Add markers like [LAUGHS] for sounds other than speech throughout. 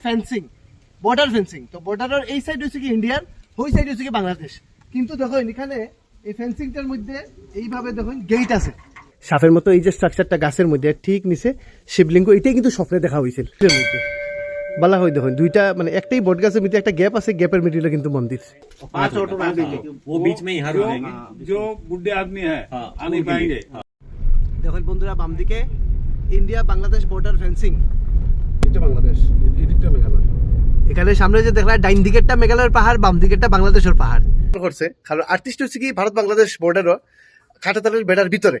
Fencing border fencing তো বর্ডারের এই সাইড হচ্ছে কি ইন্ডিয়ার ওই সাইড হচ্ছে কি বাংলাদেশ কিন্তু দেখুন এখানে এই ফেন্সিংটার মধ্যে এইভাবে দেখুন গেট আছে সাপের মতো এই যে স্ট্রাকচারটা গাছের মধ্যে ঠিক নিচে শিবলিঙ্গ এটাই কিন্তু স্বপ্নে দেখা হয়েছিল এর মধ্যে বলা হয় দেখুন দুইটা মানে একটাই বট গাছের মধ্যে একটা গ্যাপ আছে গ্যাপের মিডিলে কিন্তু মন্দির पांच ऑटो ना दीजिए वो बीच में ही हर जो रहेंगे जो बुढ़े आदमी है हाँ, आ नहीं उनके लिए, पाएंगे हाँ। দেখুন বন্ধুরা বাম দিকে ইন্ডিয়া বাংলাদেশ বর্ডার ফেন্সিং এটা বাংলাদেশ এদিকটা মেঘালয়। এখানে সামনে যে দেখলা ডাইন দিকেরটা মেঘালয়ের পাহাড় বাম দিকেরটা বাংলাদেশের পাহাড়। করছে। কারণ আর্টিস্ট হচ্ছে কি ভারত বাংলাদেশ বর্ডারও খাটাতালের বেড়ার ভিতরে।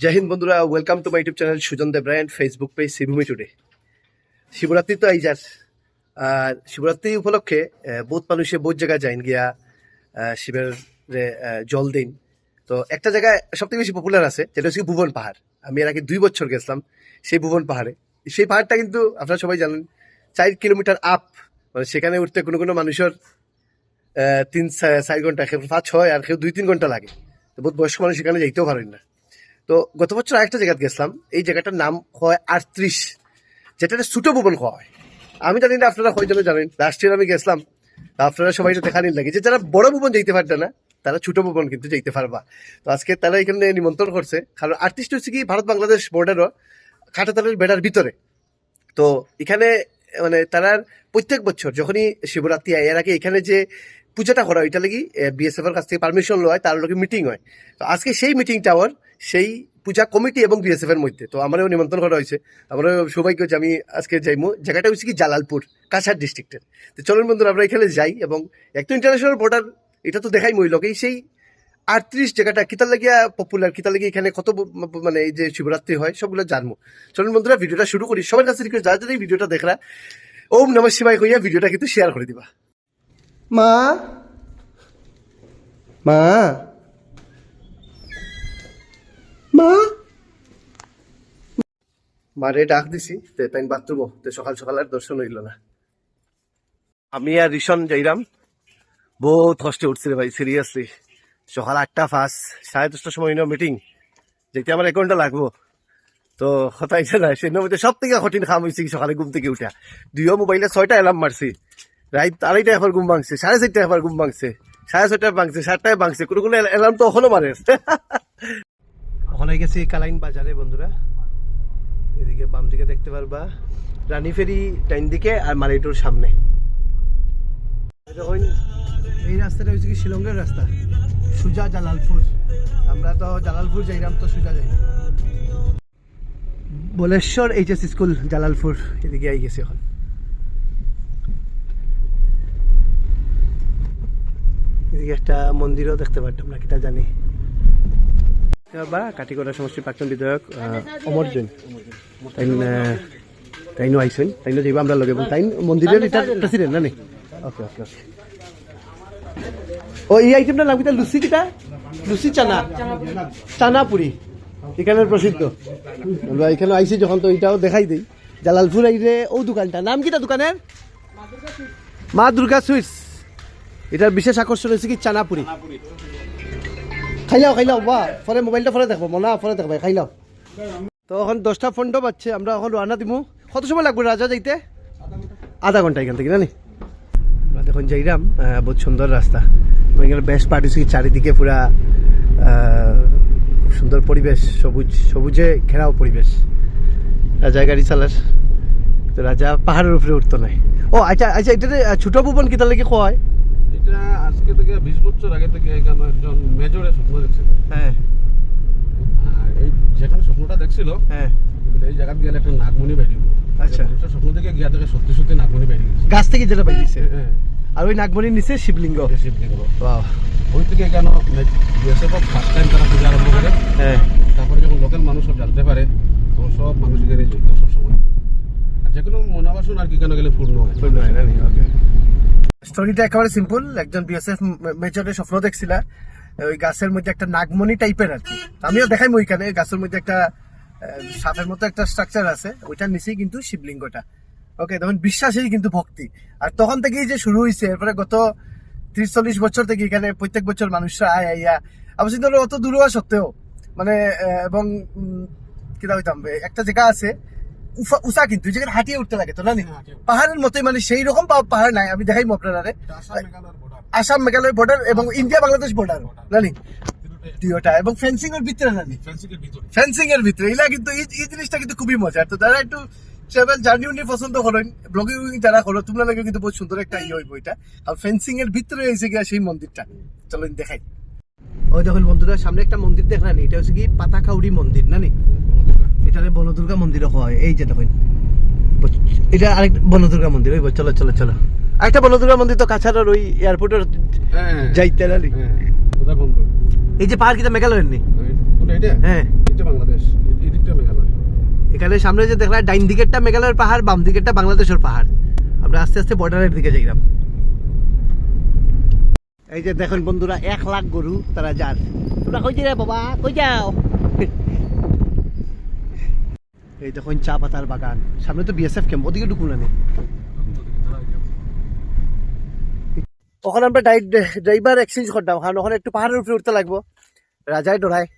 জয় হিন্দ বন্ধুরা welcome to my YouTube channel Sujan Deb brand Facebook page Shivbhumi today Shivratri তো আইজার। আর শিবরাত্রি উপলক্ষে বহুত মানুষে বহুত জায়গায় যাইন গিয়া শিবের জল দিন। তো একটা জায়গায় সবথেকে বেশি পপুলার আছে যেটা হচ্ছে ভুবন পাহাড়। আমি এর আগে দুই বছর গেছিলাম সেই ভুবন পাহাড়ে। সেই পাহাড়টা কিন্তু আপনারা সবাই জানেন, চার কিলোমিটার আপ মানে সেখানে উঠতে কোনো কোনো মানুষের তিন চার ঘণ্টা পাঁচ, ছয়, আর কেউ দুই, তিন ঘণ্টা লাগে। তো বহুত বয়স্ক মানুষ সেখানে যাইতেও পারেন না। তো গত বছর আরেকটা জায়গায় গেছিলাম, এই জায়গাটার নাম হয় আটত্রিশ যেটা ছোট ভবন হয়। আমি জানি না আপনারা কয়জনে জানেন লাস্ট ইয়ার আমি গেছিলাম আপনারা সবাই এটা দেখা নিন লাগে। যে যারা বড় ভবন যাইতে পারবে না, তারা ছোট ভবন কিন্তু যাইতে পারবা। তো আজকে তারা এখানে নিমন্ত্রণ করছে, কারণ আটত্রিশটা হচ্ছে কি ভারত বাংলাদেশ বর্ডারও খাটাতালের বেড়ার ভিতরে। তো এখানে মানে তারা প্রত্যেক বছর যখনই শিবরাত্রি হয় এর আগে এখানে যে পূজাটা করা ওইটা লাগি বিএসএফ এর কাছ থেকে পারমিশন লয়, তার লোকে মিটিং হয়। তো আজকে সেই মিটিং টাওয়ার সেই পূজা কমিটি এবং বিএসএফ এর মধ্যে। তো আমারও নিমন্ত্রণ করা হয়েছে। আমারও সবাইকে যে আমি আজকে যাইমু। জায়গাটা হচ্ছে কি জালালপুর, কাছাড় ডিস্ট্রিক্টের তো চলুন বন্ধুরা, আমরা এখানে যাই এবং একটা ইন্টারন্যাশনাল বর্ডার এটা তো দেখাই মই লোকেই সেই আটত্রিশ জায়গাটা কিতার লাগিয়া পপুলার কিতার লাগিয়ে এখানে কত মানে এই যে শিবরাত্রি হয় সবগুলো জানব। চলুন বন্ধুরা ভিডিওটা শুরু করি। সবার কাছে রিকোয়েস্ট যারা যারা এই ভিডিওটা দেখরা ওম নম শিবাই কইয়া ভিডিওটা কিন্তু শেয়ার করে দিবা। মা! মা! মা! মারে ডাক দিছি। তে তাই বাথরুমও। তে সকাল সকাল আর দর্শন হইল না। আমি আর রিশন যাইরাম। বহুত কষ্টে উঠছে রে ভাই সিরিয়াসলি সকাল আটটা ফাঁস সাড়ে দশটার সময় ইনো মিটিং যেতে আমার এক ঘণ্টা লাগবো। তো হতাই না সেই মধ্যে সব থেকে কঠিন খাম হয়েছে সকালে ঘুম থেকে উঠা। দুইও মোবাইলে ছয়টা অ্যালার্ম মারছি। রাত আড়াইটা এবার ঘুম ভাঙছে, সাড়ে চারটা এবার ঘুম ভাঙছে, সাড়ে ছয়টায় ভাঙছে, সাতটায় ভাঙছে, কোনো কোনো অ্যালার্ম তো এখনও মারে ওখানে গেছি কালাইন বাজারে বন্ধুরা। এদিকে বাম দিকে দেখতে পারবা, রানী ফেরি ডাইন দিকে আর মালিটোর সামনে। এই রাস্তাটা হচ্ছে কি শিলংয়ের রাস্তা সুজা জালালপুর। আমরা তো জালালপুর যাইলাম তো সুজা যাই। বলেশ্বর এইচএস স্কুল জালালপুর এদিকে আই গেছে এখন। এদিকে একটা মন্দিরও দেখতে পারতাম না কিটা জানি। বা কাটিকড়া সমষ্টির প্রাক্তন বিধায়ক অমর জৈন। তাই তাইনো আইসেন তাইনো যাইবা আমরা লগে তাইন মন্দিরের এটা প্রেসিডেন্ট না নি? ওকে ওকে ওকে ও এই আইটেমটার নাম কিটা লুচি কিটা? লুচি চানা। চানা পুরি। এখানের প্রসিদ্ধ। এখানে আইসি যখন তো এটাও দেখাই দিই। জালালপুর আইরে, ও দোকানটা। নাম কিটা দোকানের? মা দুর্গা সুইটস। এটার বিশেষ আকর্ষণ হচ্ছে কি চানাপুরি খাইলাও খাইলাও বা পরে মোবাইলটা পরে দেখব, মনা, পরে দেখব খাইলাও তো এখন দশটা ফন্ড পাচ্ছে আমরা এখন রান্না দিমু। কত সময় লাগবে রাজা যাইতে? আধা ঘণ্টা এখান থেকে জানি আমরা দেখুন যাইরাম বহুত সুন্দর রাস্তা। এখানে বেশ পার্টিছি চারিদিকে পুরা খুব সুন্দর পরিবেশ সবুজ সবুজে ঘেরাও পরিবেশ। রাজা গাড়ি চালার তো রাজা পাহাড়ের উপরে উঠতো নাই। ও আচ্ছা আচ্ছা এটা ছোট ভুবন কি তাহলে কি হয় এটা আজকে থেকে বিশ বছর আগে থেকে এখানে একজন মেজরে স্বপ্ন দেখছিল হ্যাঁ। আর এই যেখানে স্বপ্নটা দেখছিল হ্যাঁ। এই জায়গাত গেলে একটা নাগমণি বেরিয়ে আচ্ছা। স্বপ্ন থেকে গিয়া থেকে সত্যি সত্যি নাগমণি বেরিয়ে গাছ। থেকে যেটা পাইছে হ্যাঁ। আর ওই নাগমণির নিচে শিবলিঙ্গ। শিবলিঙ্গ. ওই থেকে কেন বিএসএফ ফার্স্ট টাইম তারা পূজা আরম্ভ করে? হ্যাঁ। তারপরে যখন লোকাল মানুষ সব জানতে পারে তখন সব মানুষ এখানে জড়িত সবসময় আর যে কোনো মনোবাসন আর কি কেন গেলে পূর্ণ হয়? স্টোরিটা একেবারে সিম্পল একজন বিএসএফ মেজরের স্বপ্ন দেখছিল। ওই গাছের মধ্যে একটা নাগমণি টাইপের আর কি। আমিও দেখাই ওইখানে গাছের মধ্যে একটা সাপের মতো একটা স্ট্রাকচার আছে। ওইটার নিচেই কিন্তু শিবলিঙ্গটা। ওকে তখন বিশ্বাসেই কিন্তু ভক্তি। আর তখন থেকেই যে শুরু হয়েছে এরপরে গত ত্রিশ চল্লিশ বছর থেকে এখানে প্রত্যেক বছর মানুষরা আয় আইয়া অবশ্যই ধরো অত দূর হওয়া সত্ত্বেও মানে এবং কিতা হইতাম একটা জায়গা আছে উফা- উঁচা কিন্তু জায়গায় হাঁটিয়ে উঠতে লাগে তো না? হ্যাঁ। পাহাড়ের মতোই মানে সেই রকম পাহাড় নাই আমি দেখাইমু আপনারা আসাম মেঘালয় বর্ডার এবং ইন্ডিয়া বাংলাদেশ বর্ডার জানি দুইটা এবং ফেন্সিং এর ভিতরে জানি fencing এর ভিতরে। ফেন্সিং এর ভিতরে এগুলা কিন্তু এই জিনিসটা কিন্তু খুবই মজার। তো যারা একটু ট্রাভেল জার্নি উনি পছন্দ করেন ব্লগিং যারা করো তোমরা লাগে কিন্তু বহুত সুন্দর একটা ইয়ে হইব এটা। আর ফেন্সিং এর ভিতরে এসে গিয়া সেই মন্দিরটা চলো দেখাই। ওই দেখুন বন্ধুরা সামনে একটা মন্দির দেখলেন এটা হচ্ছে কি পাতাকাউড়ি মন্দির না নি? এটা বনদুর্গা মন্দির হয় এই যে দেখুন। এটা আরেক বনদুর্গা মন্দির ওই চলো চলো চলো। আরেকটা বনদুর্গা মন্দির তো কাছাড়ের ওই এয়ারপোর্টের হ্যাঁ, যাইতে হ্যাঁ? এই যে পাহাড় কিটা মেঘালয়ের নি? হ্যাঁ এটা বাংলাদেশ এ- এদিকটা মেঘালয় এখানে সামনে যে দেখলাম, ডাইন দিকেরটা মেঘালয়ের পাহাড়, বাম দিকেরটা বাংলাদেশের পাহাড়। আমরা আস্তে আস্তে বর্ডারের দিকে যাইলাম। এই যে দেখুন বন্ধুরা, এক লাখ গরু তারা যার। তোমরা কই রে বাবা? কই যাও? এই দেখুন চা পাতার বাগান। সামনে তো বিএসএফ ক্যাম্প ওদিকে ঢুকুন না ওখানে আমরা ড্রাইভার এক্সচেঞ্জ করতাম, কারণ ওখানে একটু পাহাড়ের উপরে উঠতে লাগবো। রাজায় ডরায়।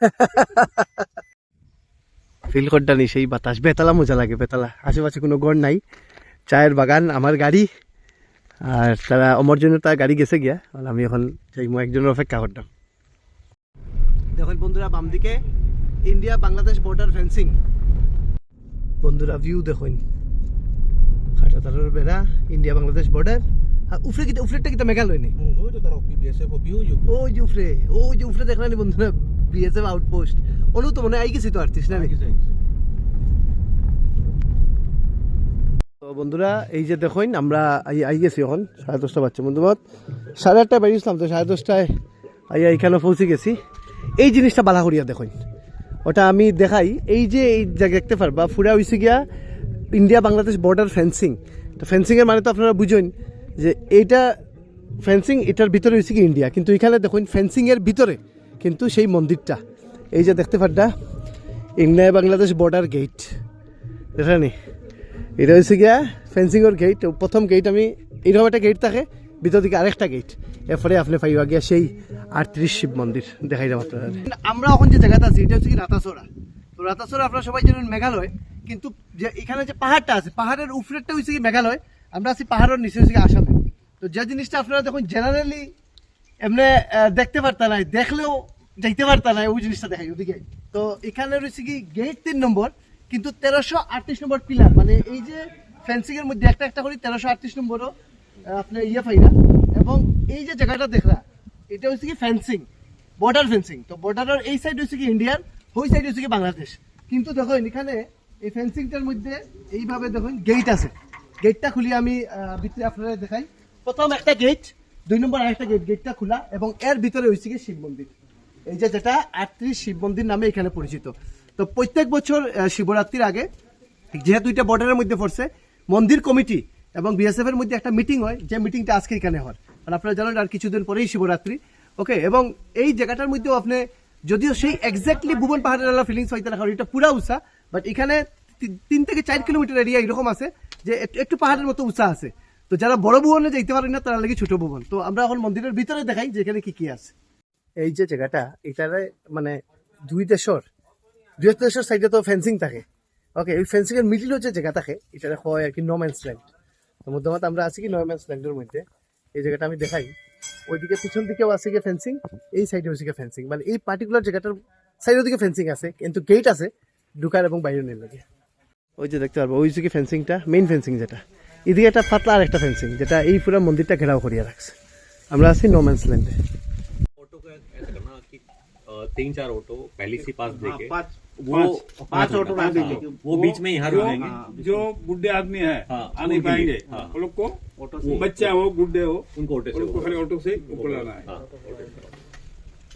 [LAUGHS] ফিল করটা নি সেই বাতাস। বেতালা মজা লাগে বেতালা। আশেপাশে কোনো গড় নাই চায়ের বাগান আমার গাড়ি আর তারা আমার জন্য তার গাড়ি গেছে গিয়া আমি এখন সেই মো একজনের অপেক্ষা করতাম দেখুন বন্ধুরা বাম দিকে ইন্ডিয়া বাংলাদেশ বর্ডার ফেন্সিং বন্ধুরা ভিউ দেখুন। খাটাতারের বেড়া ইন্ডিয়া বাংলাদেশ বর্ডার আর উফরে কিটা উফরেরটা কিটা মেঘালয় PBSF ও ওই যে উফরে ওই যে উফরে দেখলেন বন্ধুরা বিএসএফ আউটপোস্ট অনু তো মনে হয় আই গেছি তো আর্টিস্ট না তো বন্ধুরা এই যে দেখুন আমরা আই আই গেছি এখন সাড়ে দশটা বাচ্চা বন্ধুবাদ সাড়ে আটটায় বেরিয়েছিলাম তো সাড়ে দশটায় আইয়া এখানে পৌঁছে গেছি। এই জিনিসটা বালা করিয়া দেখুন ওটা আমি দেখাই। এই যে এই জায়গা দেখতে পারবা ফুরা হয়েছে গিয়া ইন্ডিয়া বাংলাদেশ বর্ডার ফেন্সিং তো ফেন্সিংয়ের মানে তো আপনারা বুঝুন যে এইটা ফেন্সিং এটার ভিতরে হয়েছে কি ইন্ডিয়া। কিন্তু এখানে দেখুন ফেন্সিংয়ের ভিতরে কিন্তু সেই মন্দিরটা। এই যে দেখতে পারটা ইন্ডিয়া বাংলাদেশ বর্ডার গেট নেই এটা হচ্ছে গিয়া ফেন্সিংয়ের গেট প্রথম গেট আমি এইরকম একটা গেট থাকে, ভিতর দিকে আরেকটা গেট এরপরে আপনি পাইবা গিয়া সেই আটত্রিশ শিব মন্দির। দেখাই যাব আমরা এখন যে জায়গাটা আছি, এটা হচ্ছে কি রাতাচড়া তো রাতাচড়া আপনারা সবাই জানেন মেঘালয়, কিন্তু যে এখানে যে পাহাড়টা আছে, পাহাড়ের উপরেরটা হচ্ছে কি মেঘালয়। আমরা আছি পাহাড়ের নিচে হচ্ছে কি আসামে। তো যে জিনিসটা আপনারা দেখুন জেনারেলি এমনি দেখতে পারতা নাই, দেখলেও যাইতে পারতা না, ওই জিনিসটা দেখাই ওদিকে। তো এখানে রয়েছে কি গেট তিন নম্বর, কিন্তু তেরোশো আটত্রিশ নম্বর পিলার মানে এই যে ফেন্সিং এর মধ্যে একটা একটা করে তেরোশো আটত্রিশ নম্বরও আপনার ইয়ে পাই না এবং এই যে জায়গাটা দেখলা এটা হচ্ছে কি ফেন্সিং বর্ডার ফেন্সিং তো বর্ডারের এই সাইড হচ্ছে কি ইন্ডিয়ার ওই সাইড হচ্ছে কি বাংলাদেশ কিন্তু দেখো, এখানে এই ফেন্সিংটার মধ্যে এইভাবে দেখুন গেট আছে। গেটটা খুলি আমি ভিতরে আপনারা দেখাই। প্রথম একটা গেট দুই নম্বর আরেকটা গেট গেটটা খোলা, এবং এর ভিতরে হয়েছে কি শিব মন্দির। এই যে যেটা আটত্রিশ শিব মন্দির নামে এখানে পরিচিত। তো প্রত্যেক বছর শিবরাত্রির আগে যেহেতু এটা বর্ডারের মধ্যে পড়ছে, মন্দির কমিটি এবং বিএসএফ এর মধ্যে একটা মিটিং হয়, যে মিটিংটা আজকে এখানে হয়। আর আপনারা জানেন আর কিছুদিন পরেই শিবরাত্রি। ওকে এবং এই জায়গাটার মধ্যেও আপনি যদিও সেই এক্স্যাক্টলি ভুবন পাহাড়ের ফিলিংস হইতে না কারণ এটা পুরা উঁচা বাট এখানে তিন থেকে চার কিলোমিটার এরিয়া এরকম আছে, যে একটু- পাহাড়ের মতো উঁচা আছে। তো যারা বড় ভুবনে যাইতে পারেন না, তারা লাগে ছোট ভুবন। তো আমরা এখন মন্দিরের ভিতরে দেখাই যে এখানে কি কি আছে। এই যে জায়গাটা, এটারে মানে দুই দেশর, দুই দেশের সাইডে তো ফেন্সিং থাকে। ওকে ওই ফেন্সিং এর মিডিল যে জায়গা থাকে, এটারে হয় আর কি নোম্যান্স ল্যান্ড তো মধ্যমত আমরা আছি কি নর্ম্যান্স ল্যান্ডের মধ্যে। এই জায়গাটা আমি দেখাই। ওইদিকে পিছন দিকেও আছে গিয়ে ফেন্সিং এই সাইডে হচ্ছে গিয়ে ফেন্সিং মানে এই পার্টিকুলার জায়গাটার সাইডের দিকে ফেন্সিং আছে, কিন্তু গেট আছে, ঢুকার এবং বাইরে নিয়ে লাগে। ওই যে দেখতে পারব, ওই যে ফেন্সিংটা মেইন ফেন্সিং যেটা। এদিকে একটা পাতলা আর একটা ফেন্সিং যেটা এই পুরো মন্দিরটা ঘেরাও করিয়া রাখছে। আমরা আছি নোম্যান্স ল্যান্ডে ऐसा करना कि तीन चार ऑटो पहले से पास देके पाँच वो पाँच ऑटो डाल दीजिए हाँ, वो बीच में यहाँ रुक जो बुढ़े आदमी है हाँ, आ नहीं पाएँगे हाँ। लोग को ऑटो वो बच्चा हो बुढ़े हो उनको ऑटो से उनको खाली ऑटो से ऊपर लाना है। हाँ।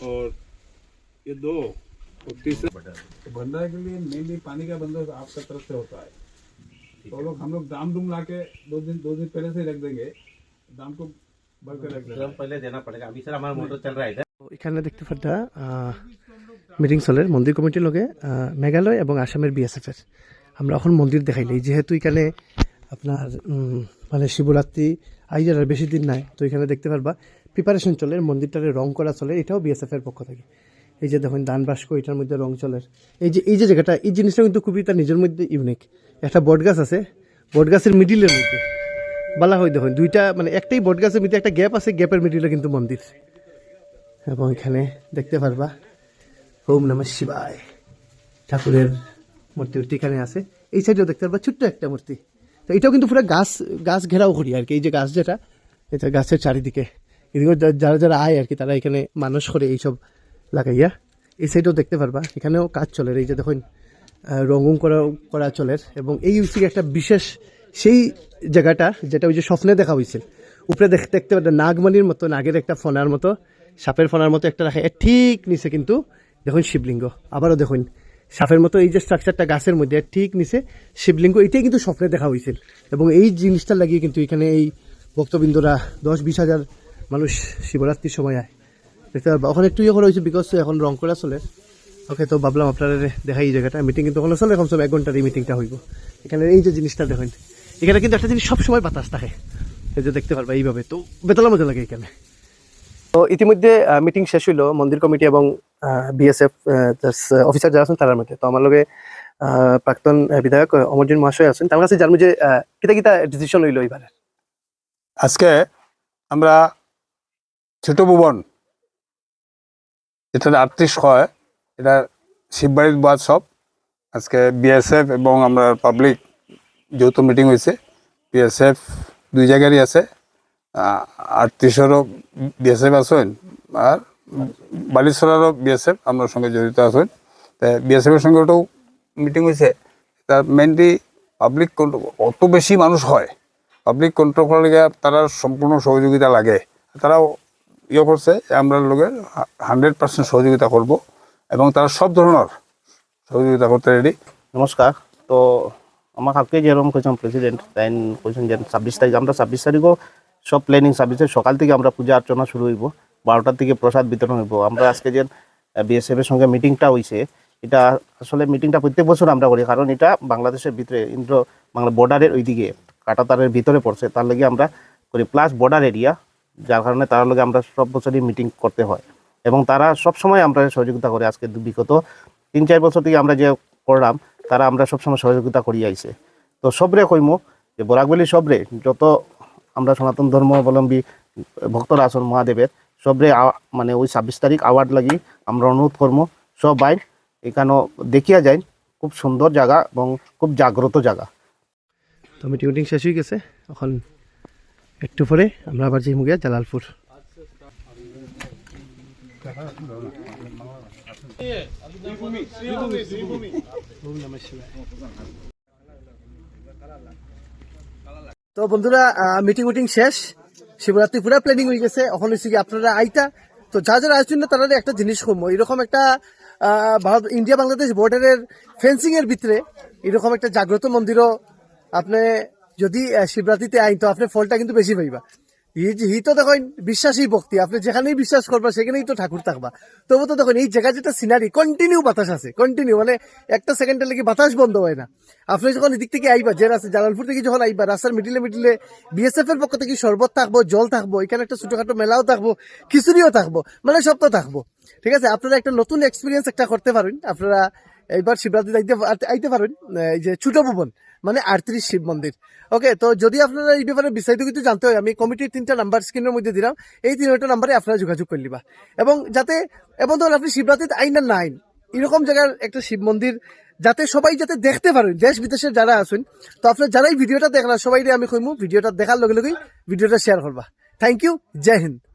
और ये दो तीसरा भंडारे के लिए मेनली पानी का बंदोबस्त आपका तरफ़ से होता है। तो लोग हम लोग दाम दुम ला के दो दिन दो दिन पहले से रख देंगे। दाम को भर कर रख देंगे। पहले देना पड़ेगा। अभी सर हमारा मोटर चल रहा है এখানে দেখতে পারতা মিটিং চলে। মন্দির কমিটির লগে মেঘালয় এবং আসামের বিএসএফের আমরা এখন মন্দির দেখাইলাই যেহেতু এখানে আপনার মানে শিবরাত্রি আইজার আর বেশি দিন নাই, তো এখানে দেখতে পারবা প্রিপারেশন চলে, মন্দিরটারে রং করা চলে, এটাও বিএসএফ এর পক্ষ থেকে। এই যে দেখুন দান বাস্ক, এটার মধ্যে রং চলের এই যে এই যে জায়গাটা, এই জিনিসটা কিন্তু খুবই তার নিজের মধ্যে ইউনিক একটা বট গাছ আছে বট গাছের মিডিলের মধ্যে। বালা হয় দেখুন, দুইটা মানে একটাই বট গাছের মধ্যে একটা গ্যাপ আছে গ্যাপের মিডিলে কিন্তু মন্দির। এবং এখানে দেখতে পারবা হোম নমঃ শিবায়। ঠাকুরের মূর্তি উর্তি এখানে আছে। এই সাইডেও দেখতে পারবা, ছোট্ট একটা মূর্তি। তো এটাও কিন্তু পুরো গাছ গাছ ঘেরাও করি আর কি। এই যে গাছ যেটা, এটা গাছের চারিদিকে। এদিকে যারা যারা আয় আর কি, তারা এখানে মানুষ করে এইসব লাগাইয়া। এই সাইডেও দেখতে পারবা, এখানেও কাজ চলে এই যে দেখুন রঙুন করা করা চলের এবং এই হচ্ছে একটা বিশেষ সেই জায়গাটা, যেটা ওই যে স্বপ্নে দেখা হয়েছিল উপরে দেখ- দেখতে পারবে, নাগমণির মতো, নাগের একটা ফোনার মতো। সাপের ফোনার মতো একটা রাখা। ঠিক নিচে কিন্তু দেখুন শিবলিঙ্গ। আবারও দেখুন, সাপের মতো এই যে স্ট্রাকচারটা গাছের মধ্যে ঠিক নিচে শিবলিঙ্গ। এটাই কিন্তু স্বপ্নে দেখা হয়েছিল। এবং এই জিনিসটা লাগিয়ে কিন্তু এখানে এই ভক্তবৃন্দরা দশ বিশ হাজার মানুষ শিবরাত্রির সময় আয়। দেখতে পারবা। ওখানে একটু ইয়ে করা হয়েছে বিকজ এখন রং করা চলে। ওকে, তো ভাবলাম আপনারা দেখাই এই জায়গাটা। মিটিং কিন্তু ওখানে চলে কমসে কম এক ঘণ্টার এই মিটিংটা হইব। এখানে এই যে জিনিসটা দেখেন, এখানে কিন্তু একটা জিনিস সবসময় বাতাস থাকে। এই যে দেখতে পারবা এইভাবে, তো বেতলা মজা লাগে এখানে। তো ইতিমধ্যে মিটিং শেষ হইল মন্দির কমিটি এবং বিএসএফ অফিসার যারা আছেন তার মধ্যে। তো আমার লগে প্রাক্তন বিধায়ক আহ, অমরজিৎ মহাশয় আছেন। তার কাছে জানব যে কিতা কিতা ডিসিশন হইল এবারে আজকে আমরা ছোট ভুবন যেটা আটত্রিশ হয় এটা শিববাড়ির বাদ সব আজকে বিএসএফ এবং আমরা পাবলিক যৌথ মিটিং হয়েছে বিএসএফ দুই জায়গারই আছে। আটত্রিশেরও বিএসএফ আছেন আর বালিশ্বরারও বিএসএফ আপনার সঙ্গে জড়িত আছেন। বিএসএফের সঙ্গে ওটাও মিটিং হয়েছে। তার মেনলি পাবলিক কন্ট্রোল অত বেশি মানুষ হয়। পাবলিক কন্ট্রোল করার লিগে তারা সম্পূর্ণ সহযোগিতা লাগে। তারাও ইয়ে করছে, আমরা লোকের হান্ড্রেড পার্সেন্ট সহযোগিতা করব এবং তারা সব ধরনের সহযোগিতা করতে রেডি নমস্কার। তো আমার কালকে যেরকম কইছেন প্রেসিডেন্ট তাই কইছেন যে ছাব্বিশ তারিখ, আমরা ছাব্বিশ তারিখও সব প্ল্যানিং ছাব্বিশে সকাল থেকে আমরা পূজা অর্চনা শুরু হইব, বারোটার থেকে প্রসাদ বিতরণ হইব। আমরা আজকে যে বিএসএফ এর সঙ্গে মিটিংটা হইছে, এটা আসলে মিটিংটা প্রত্যেক বছর আমরা করি, কারণ এটা বাংলাদেশের ভিতরে, ইন্দ্র বাংলা বর্ডারের ওইদিকে, কাটাতারের ভিতরে পড়ছে, তার লাগে আমরা করি। প্লাস বর্ডার এরিয়া যার কারণে তার লগে আমরা সব বছরই মিটিং করতে হয়। এবং তারা সব সময় আমরা সহযোগিতা করে আজকে বিগত তিন চার বছর থেকে আমরা যে করলাম, তারা আমরা সবসময় সহযোগিতা করি আইছে তো সবরে কইমো যে বরাকবেলি সবরে, যত আমরা সনাতন ধর্মাবলম্বী ভক্তরা আছেন মহাদেবের। সবরে মানে ওই ছাব্বিশ তারিখ আওয়ার্ড লাগি আমরা অনুরোধ করব সব বাইন এখানেও দেখিয়া যাই। খুব সুন্দর জায়গা এবং খুব জাগ্রত জায়গা তো মিটিং মিটিং শেষ হয়ে গেছে। এখন একটু পরে আমরা আবার যাই মুগিয়া জালালপুর। তো বন্ধুরা মিটিং মিটিং শেষ। শিবরাত্রি পুরা প্ল্যানিং হয়ে গেছে। এখন হচ্ছে কি আপনারা আইতা। তো যা যারা আসছেন না তারা একটা জিনিস কম এরকম একটা ভারত ইন্ডিয়া বাংলাদেশ বর্ডারের ফেন্সিং এর ভিতরে এরকম একটা জাগ্রত মন্দিরও আপনি যদি শিবরাত্রিতে আইন, তো আপনি ফলটা কিন্তু বেশি পাইবা। ই তো দেখেন বিশ্বাসী ভক্তি। আপনি যেখানেই বিশ্বাস করবা, সেখানেই তো ঠাকুর থাকবা। তবু তো দেখেন, এই জায়গা যেটা সিনারি কন্টিনিউ বাতাস আছে কন্টিনিউ মানে একটা সেকেন্ডের লেগে বাতাস বন্ধ হয় না। আপনি যখন এদিক থেকে আইবা, যে রাস্তা, জালালপুর থেকে যখন আইবা, রাস্তার মিডিলে মিডিলে বিএসএফ এর পক্ষ থেকে শরবত থাকব, জল থাকব, এখানে একটা ছোটখাটো মেলাও থাকব, খিচুড়িও থাকব মানে সব তো থাকব। ঠিক আছে? আপনারা একটা নতুন এক্সপিরিয়েন্স একটা করতে পারেন। আপনারা এইবার শিবরাত্রি আইতে আইতে পারেন এই যে ছোট ভুবন মানে আটত্রিশ শিব মন্দির। ওকে, তো যদি আপনারা এই ব্যাপারে বিস্তারিত কিছু জানতে হয়, আমি কমিটির তিনটা নাম্বার স্ক্রিনের মধ্যে দিলাম। এই তিনটা নাম্বারে আপনারা যোগাযোগ করে নিবা। এবং যাতে, এবং ধরুন আপনি শিবরাত্রিতে আইন না আইন এরকম জায়গার একটা শিব মন্দির, যাতে সবাই যাতে দেখতে পারেন দেশ বিদেশের যারা আছেন, তো আপনার যারা এই ভিডিওটা দেখলা সবাই আমি কইমু, ভিডিওটা দেখার লগে লগেই ভিডিওটা শেয়ার করবা। Thank you Joy Hind